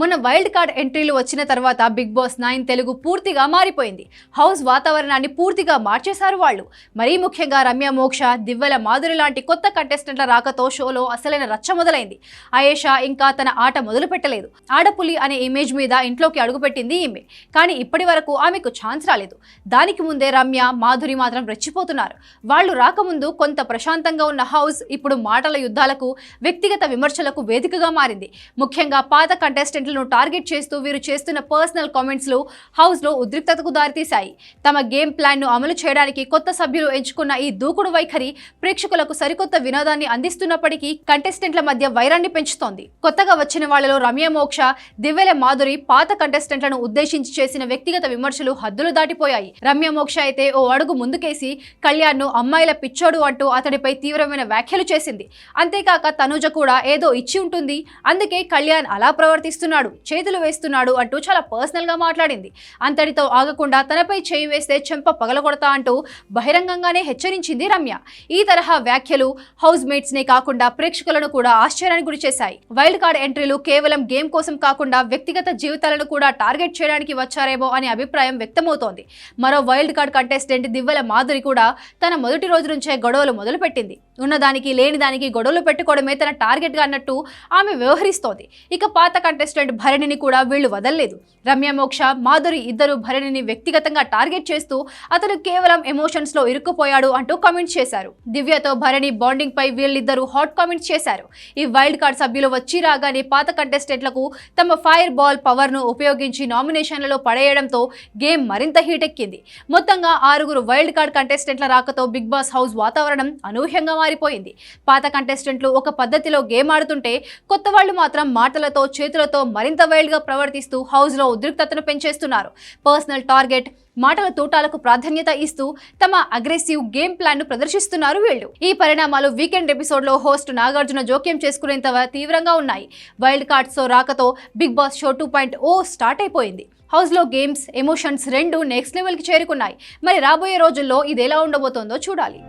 మొన్న wild card ఎంట్రీలు వచ్చిన తర్వాత బిగ్ బాస్ నైన్ తెలుగు పూర్తిగా మారిపోయింది. హౌస్ వాతావరణాన్ని పూర్తిగా మార్చేశారు వాళ్ళు. మరీ ముఖ్యంగా రమ్య మోక్ష దివ్వెల మాధురి లాంటి కొత్త కంటెస్టెంట్ల రాకతో షోలో అసలైన రచ్చ మొదలైంది. అయేషా ఇంకా తన ఆట మొదలు పెట్టలేదు. ఆడపులి అనే ఇమేజ్ మీద ఇంట్లోకి అడుగుపెట్టింది ఈమె. కానీ ఇప్పటి వరకు ఆమెకు ఛాన్స్ రాలేదు. దానికి ముందే రమ్య మాధురి మాత్రం రెచ్చిపోతున్నారు. వాళ్ళు రాకముందు కొంత ప్రశాంతంగా ఉన్న హౌస్ ఇప్పుడు మాటల యుద్ధాలకు వ్యక్తిగత విమర్శలకు వేదికగా మారింది. ముఖ్యంగా పాత కంటెస్టెంట్లను టార్గెట్ చేస్తూ వీరు చేస్తున్న పర్సనల్ కామెంట్స్లు హౌస్లో ఉద్రిక్తతకు దారితీశాయి. తమ గేమ్ ప్లాన్ను అమలు చేయడానికి కొత్త సభ్యులు ఎంచుకున్న ఈ దూకుడు వైఖరి ప్రేక్షకులకు సరికొత్త వినోదాన్ని అందిస్తున్నప్పటికీ కంటెస్టెంట్ల మధ్య వైరాన్ని పెంచుతోంది. కొత్తగా వచ్చిన వాళ్ళలో రమ్య మోక్ష దివ్యల మాధురి పాత కంటెస్టెంట్లను ఉద్దేశించి చేసిన వ్యక్తిగత విమర్శలు హద్దులు దాటిపోయాయి. రమ్య మోక్ష అయితే ఓ అడుగు ముందుకేసి కళ్యాణ్ను అమ్మాయిల పిచ్చోడు అంటూ అతడిపై తీవ్రమైన వ్యాఖ్యలు చేసింది. అంతేకాక తనుజ కూడా ఏదో ఇచ్చి ఉంటుంది. అందుకే కళ్యాణ్ అలా ప్రవర్తిస్తున్నాడు. చేతులు వేస్తున్నాడు అంటూ చాలా పర్సనల్గా మాట్లాడింది. అంతటితో ఆగకుండా తనపై చేయి వేస్తే చెంప పగలగొడతా అంటూ బహిరంగంగానే హెచ్చరించింది రమ్య. ఈ తరహా వ్యాఖ్యలు హౌస్ మేట్స్ నే కాకుండా ప్రేక్షకులను కూడా ఆశ్చర్యానికి గురి చేశాయి. వైల్డ్ కార్డ్ ఎంట్రీలు కేవలం గేమ్ కోసం కాకుండా వ్యక్తిగత జీవితాలను కూడా టార్గెట్ చేయడానికి వచ్చారేమో అనే అభిప్రాయం వ్యక్తమవుతోంది. మరో wild card contestant Divvela Madhuri కూడా తన మొదటి రోజు నుంచే గొడవలు మొదలుపెట్టింది. ఉన్నదానికి లేని దానికి గొడవలు పెట్టుకోవడమే తన టార్గెట్గా అన్నట్టు ఆమె వ్యవహరిస్తోంది. ఇక పాత కంటెస్టెంట్ భరణిని కూడా వీళ్ళు వదలలేదు. రమ్య మోక్ష మాధురి ఇద్దరు భరణిని వ్యక్తిగతంగా టార్గెట్ చేస్తూ అతను కేవలం ఎమోషన్స్లో ఇరుక్కుపోయాడు అంటూ కామెంట్స్ చేశారు. దివ్యతో భరణి బాండింగ్ పై వీళ్ళిద్దరూ హాట్ కామెంట్స్ చేశారు. ఈ వైల్డ్ కార్డ్ సభ్యులు వచ్చి రాగానే పాత కంటెస్టెంట్లకు తమ ఫైర్ బాల్ పవర్ను ఉపయోగించి నామినేషన్లలో పడేయడంతో గేమ్ మరింత హీట్ ఎక్కింది. మొత్తంగా ఆరుగురు వైల్డ్ కార్డ్ కంటెస్టెంట్ల రాకతో బిగ్ బాస్ హౌస్ వాతావరణం అనూహ్యంగా మారిపోయింది. పాత కంటెస్టెంట్లు ఒక పద్ధతిలో గేమ్ ఆడుతుంటే కొత్త వాళ్ళు మాత్రం మాటలతో చేతులతో మరింత వైల్డ్గా ప్రవర్తిస్తూ హౌస్లో ఉద్రిక్తతను పెంచేస్తున్నారు. పర్సనల్ టార్గెట్ మాటల తోటాలకు ప్రాధాన్యత ఇస్తూ తమ అగ్రెసివ్ గేమ్ ప్లాన్ను ప్రదర్శిస్తున్నారు వీళ్ళు. ఈ పరిణామాలు వీకెండ్ ఎపిసోడ్లో హోస్ట్ నాగార్జున జోక్యం చేసుకునేంత తీవ్రంగా ఉన్నాయి. వైల్డ్ కార్డ్స్తో రాకతో Bigg Boss show two point O start అయిపోయింది. హౌస్లో గేమ్స్ ఎమోషన్స్ రెండు నెక్స్ట్ లెవెల్కి చేరుకున్నాయి. మరి రాబోయే రోజుల్లో ఇది ఎలా ఉండబోతోందో చూడాలి.